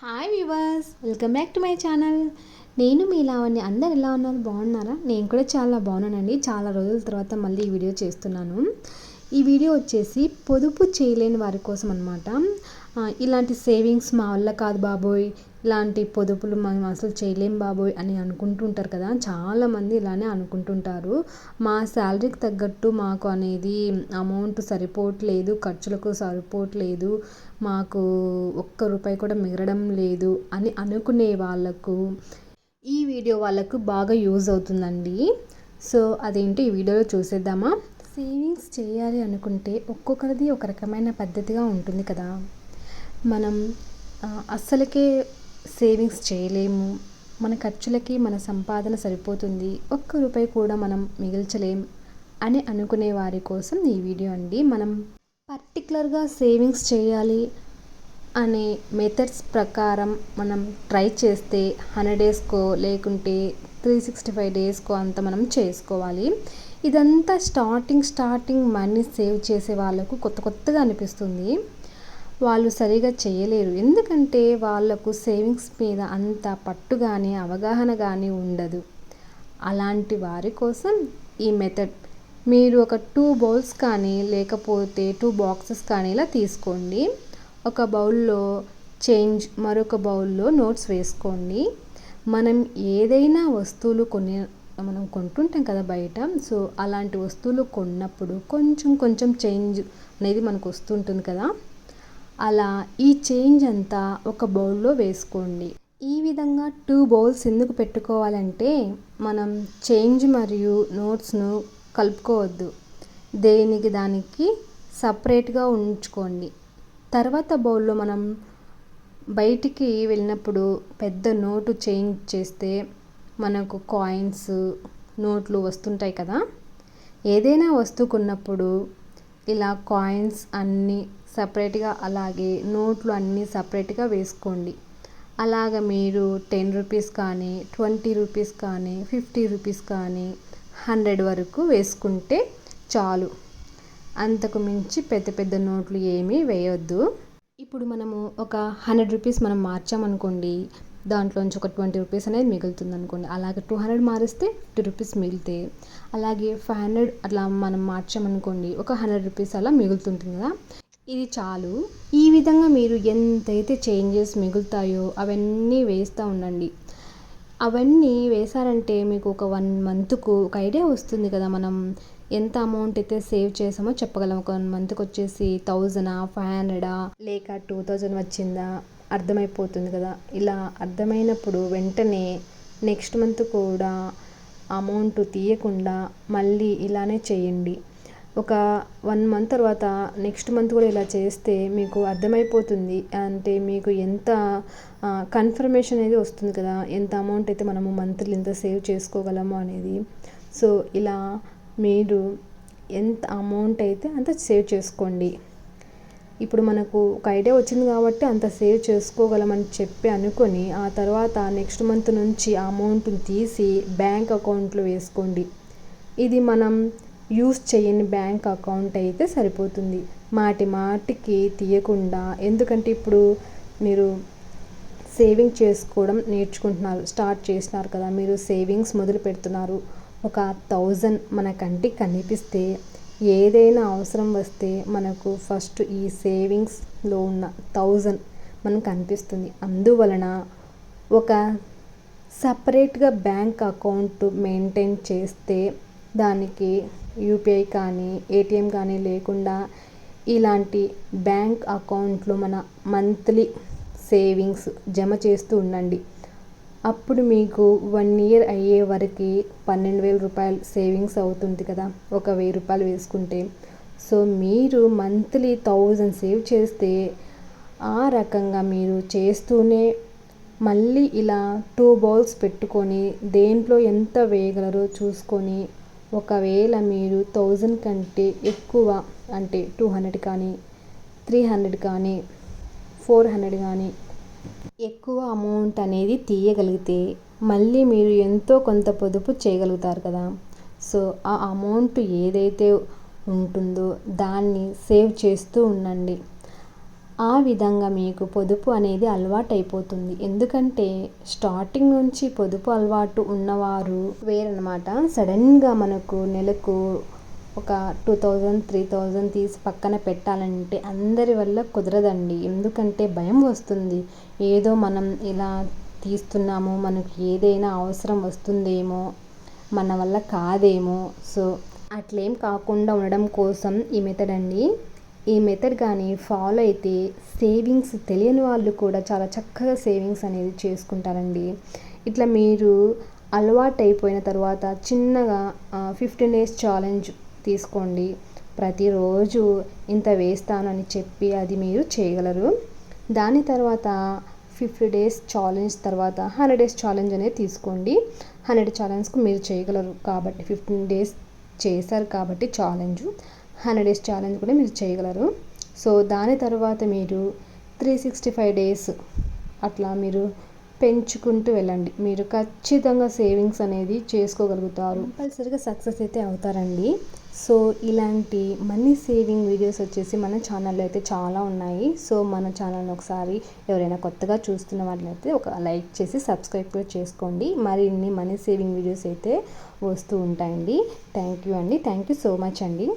Hi viewers welcome back to my channel నేను మీ లావణ్య అందరు ఎలా ఉన్నారు? బాగున్నారా? నేను కూడా చాలా బాగున్నానండి. చాలా రోజుల తర్వాత మళ్ళీ ఈ వీడియో చేస్తున్నాను. ఈ వీడియో వచ్చేసి పొదుపు చేయలేని వారి కోసం అనమాట ఇలాంటి సేవింగ్స్ మా వల్ల కాదు బాబోయ్. ఇలాంటి పొదుపులు మనం అసలు చేయలేం బాబోయ్ అని అనుకుంటుంటారు కదా. చాలామంది ఇలానే అనుకుంటుంటారు. మా శాలరీకి తగ్గట్టు మాకు అనేది అమౌంట్ సరిపోవట్లేదు ఖర్చులకు సరిపోవట్లేదు మాకు ఒక్క రూపాయి కూడా మిగలడం లేదు అని అనుకునే వాళ్ళకు ఈ వీడియో వాళ్ళకు బాగా యూజ్ అవుతుందండి. సో అదేంటి ఈ వీడియోలో చూసేద్దామా? సేవింగ్స్ చేయాలి అనుకుంటే ఒక్కొక్కరిది ఒక రకమైన పద్ధతిగా ఉంటుంది కదా. మనం అస్సలకే సేవింగ్స్ చేయలేము. మన ఖర్చులకి మన సంపాదన సరిపోతుంది. ఒక్క రూపాయి కూడా మనం మిగిల్చలేం అని అనుకునే వారి కోసం ఈ వీడియో అండి. మనం పర్టికులర్గా సేవింగ్స్ చేయాలి అనే మెథడ్స్ ప్రకారం మనం ట్రై చేస్తే హండ్రెడ్ డేస్కో లేకుంటే త్రీ సిక్స్టీ ఫైవ్ డేస్కో అంత మనం చేసుకోవాలి. ఇదంతా స్టార్టింగ్ స్టార్టింగ్ మనీ సేవ్ చేసే వాళ్ళకు కొత్త కొత్తగా అనిపిస్తుంది. వాళ్ళు సరిగా చేయలేరు. ఎందుకంటే వాళ్ళకు సేవింగ్స్ మీద అంత పట్టు కానీ అవగాహన కానీ ఉండదు. అలాంటి వారి కోసం ఈ మెథడ్. మీరు ఒక టూ బౌల్స్ కానీ లేకపోతే టూ బాక్సెస్ కానీ ఇలా తీసుకోండి. ఒక బౌల్లో చేంజ్ మరొక బౌల్లో నోట్స్ వేసుకోండి. మనం ఏదైనా వస్తువులు కొన్ని మనం కొంటుంటాం కదా బయట. సో అలాంటి వస్తువులు కొన్నప్పుడు కొంచెం కొంచెం చేంజ్ అనేది మనకు వస్తుంటుంది కదా. అలా ఈ చేంజ్ అంతా ఒక బౌల్లో వేసుకోండి. ఈ విధంగా టూ బౌల్స్ ఎందుకు పెట్టుకోవాలంటే మనం చేంజ్ మరియు నోట్స్ను కలుపుకోవద్దు. దేనికి దానికి సపరేట్గా ఉంచుకోండి. తర్వాత బౌల్లో మనం బయటికి వెళ్ళినప్పుడు పెద్ద నోటు చేంజ్ చేస్తే మనకు కాయిన్స్ నోట్లు వస్తుంటాయి కదా. ఏదైనా వస్తువు కొన్నప్పుడు ఇలా కాయిన్స్ అన్నీ సపరేట్గా అలాగే నోట్లు అన్నీ సపరేట్గా వేసుకోండి. అలాగ మీరు టెన్ రూపీస్ కానీ ట్వంటీ రూపీస్ కానీ ఫిఫ్టీ రూపీస్ కానీ హండ్రెడ్ వరకు వేసుకుంటే చాలు. అంతకు మించి పెద్ద పెద్ద నోట్లు ఏమీ వేయొద్దు. ఇప్పుడు మనము ఒక హండ్రెడ్ రూపీస్ మనం మార్చామనుకోండి దాంట్లోంచి ఒక ట్వంటీ రూపీస్ అనేది మిగులుతుంది అనుకోండి అలాగే టూ హండ్రెడ్ మారిస్తే టూ రూపీస్ మిగిలితే అలాగే ఫైవ్ హండ్రెడ్ అట్లా మనం మార్చామనుకోండి ఒక హండ్రెడ్ రూపీస్ అలా మిగులుతుంటుంది కదా. ఇది చాలు. ఈ విధంగా మీరు ఎంతైతే చేంజెస్ మిగులుతాయో అవన్నీ వేస్తూ ఉండండి. అవన్నీ వేశారంటే మీకు ఒక వన్ మంత్కు ఒక ఐడియా వస్తుంది కదా మనం ఎంత అమౌంట్ అయితే సేవ్ చేసామో చెప్పగలం. ఒక వన్ మంత్కి వచ్చేసి థౌజండా ఫైవ్ హండ్రెడా లేక టూ థౌజండ్ వచ్చిందా? అర్థమైపోతుంది కదా. ఇలా అర్థమైనప్పుడు వెంటనే నెక్స్ట్ మంత్ కూడా అమౌంట్ తీయకుండా మళ్ళీ ఇలానే చేయండి. ఒక వన్ మంత్ తర్వాత నెక్స్ట్ మంత్ కూడా ఇలా చేస్తే మీకు అర్థమైపోతుంది. అంటే మీకు ఎంత కన్ఫర్మేషన్ అనేది వస్తుంది కదా. ఎంత అమౌంట్ అయితే మనము మంత్లీ ఎంత సేవ్ చేసుకోగలము అనేది. సో ఇలా మీరు ఎంత అమౌంట్ అయితే అంత సేవ్ చేసుకోండి. ఇప్పుడు మనకు ఒక ఐడియా వచ్చింది కాబట్టి అంత సేవ్ చేసుకోగలమని చెప్పి అనుకొని ఆ తర్వాత నెక్స్ట్ మంత్ నుంచి ఆ అమౌంట్ని తీసి బ్యాంక్ అకౌంట్లో వేసుకోండి. ఇది మనం యూస్ చేయని బ్యాంక్ అకౌంట్ అయితే సరిపోతుంది. మాటి మాటికి తీయకుండా ఎందుకంటే ఇప్పుడు మీరు సేవింగ్ చేసుకోవడం నేర్చుకుంటున్నారు స్టార్ట్ చేసినారు కదా మీరు సేవింగ్స్ మొదలు పెడుతున్నారు. ఒక థౌజండ్ మన కంటికి కనిపిస్తే ఏదైనా అవసరం వస్తే మనకు ఫస్ట్ ఈ సేవింగ్స్లో ఉన్న థౌజండ్ మనకు అనిపిస్తుంది అందువలన ఒక సపరేట్గా బ్యాంక్ అకౌంట్ మెయింటైన్ చేస్తే దానికి యూపీఐ కానీ ఏటీఎం కానీ లేకుండా ఇలాంటి బ్యాంక్ అకౌంట్లో మన మంత్లీ సేవింగ్స్ జమ చేస్తూ ఉండండి. అప్పుడు మీకు వన్ ఇయర్ అయ్యే వరకు పన్నెండు వేల రూపాయలు సేవింగ్స్ అవుతుంది కదా. ఒక వెయ్యి రూపాయలు వేసుకుంటే. సో మీరు మంత్లీ థౌజండ్ సేవ్ చేస్తే ఆ రకంగా మీరు చేస్తూనే మళ్ళీ ఇలా టూ బౌల్స్ పెట్టుకొని దేంట్లో ఎంత వేయగలరో చూసుకొని ఒకవేళ మీరు థౌజండ్ కంటే ఎక్కువ అంటే టూ హండ్రెడ్ కానీ త్రీ హండ్రెడ్ కానీ ఫోర్ హండ్రెడ్ కానీ ఎక్కువ అమౌంట్ అనేది తీయగలిగితే మళ్ళీ మీరు ఎంతో కొంత పొదుపు చేయగలుగుతారు కదా. సో ఆ అమౌంట్ ఏదైతే ఉంటుందో దాన్ని సేవ్ చేస్తూ ఉండండి. ఆ విధంగా మీకు పొదుపు అనేది అలవాటు అయిపోతుంది ఎందుకంటే స్టార్టింగ్ నుంచి పొదుపు అలవాటు ఉన్నవారు వేరనమాట సడన్గా మనకు నెలకు ఒక టూ థౌజండ్ త్రీ థౌజండ్ తీసి పక్కన పెట్టాలంటే అందరి వల్ల కుదరదండి. ఎందుకంటే భయం వస్తుంది. ఏదో మనం ఇలా తీస్తున్నాము మనకు ఏదైనా అవసరం వస్తుందేమో మన వల్ల కాదేమో. సో అట్లేం కాకుండా ఉండడం కోసం ఈ మెథడ్ అండి. ఈ మెథడ్ కానీ ఫాలో అయితే సేవింగ్స్ తెలియని వాళ్ళు కూడా చాలా చక్కగా సేవింగ్స్ అనేది చేసుకుంటారండి. ఇట్లా మీరు అలవాటు అయిపోయిన తర్వాత చిన్నగా ఫిఫ్టీన్ డేస్ ఛాలెంజ్ తీసుకోండి. ప్రతిరోజు ఇంత వేస్తానని చెప్పి అది మీరు చేయగలరు. దాని తర్వాత ఫిఫ్టీ డేస్ ఛాలెంజ్ తర్వాత హండ్రెడ్ డేస్ ఛాలెంజ్ అనేది తీసుకోండి. హండ్రెడ్ ఛాలెంజ్కు మీరు చేయగలరు కాబట్టి ఫిఫ్టీన్ డేస్ చేశారు కాబట్టి ఛాలెంజ్. హండ్రెడ్ డేస్ ఛాలెంజ్ కూడా మీరు చేయగలరు. సో దాని తర్వాత మీరు త్రీ సిక్స్టీ ఫైవ్ డేస్ అట్లా మీరు పెంచుకుంటూ వెళ్ళండి. మీరు ఖచ్చితంగా సేవింగ్స్ అనేది చేసుకోగలుగుతారు. కంపల్సరిగా సక్సెస్ అయితే అవుతారండి. సో ఇలాంటి మనీ సేవింగ్ వీడియోస్ వచ్చేసి మన ఛానల్లో అయితే చాలా ఉన్నాయి. సో మన ఛానల్ని ఒకసారి ఎవరైనా కొత్తగా చూస్తున్న వాళ్ళైతే ఒక లైక్ చేసి సబ్స్క్రైబ్ కూడా చేసుకోండి. మరిన్ని మనీ సేవింగ్ వీడియోస్ అయితే వస్తూ ఉంటాయండి. థ్యాంక్ యూ అండి. థ్యాంక్ యూ సో మచ్ అండి.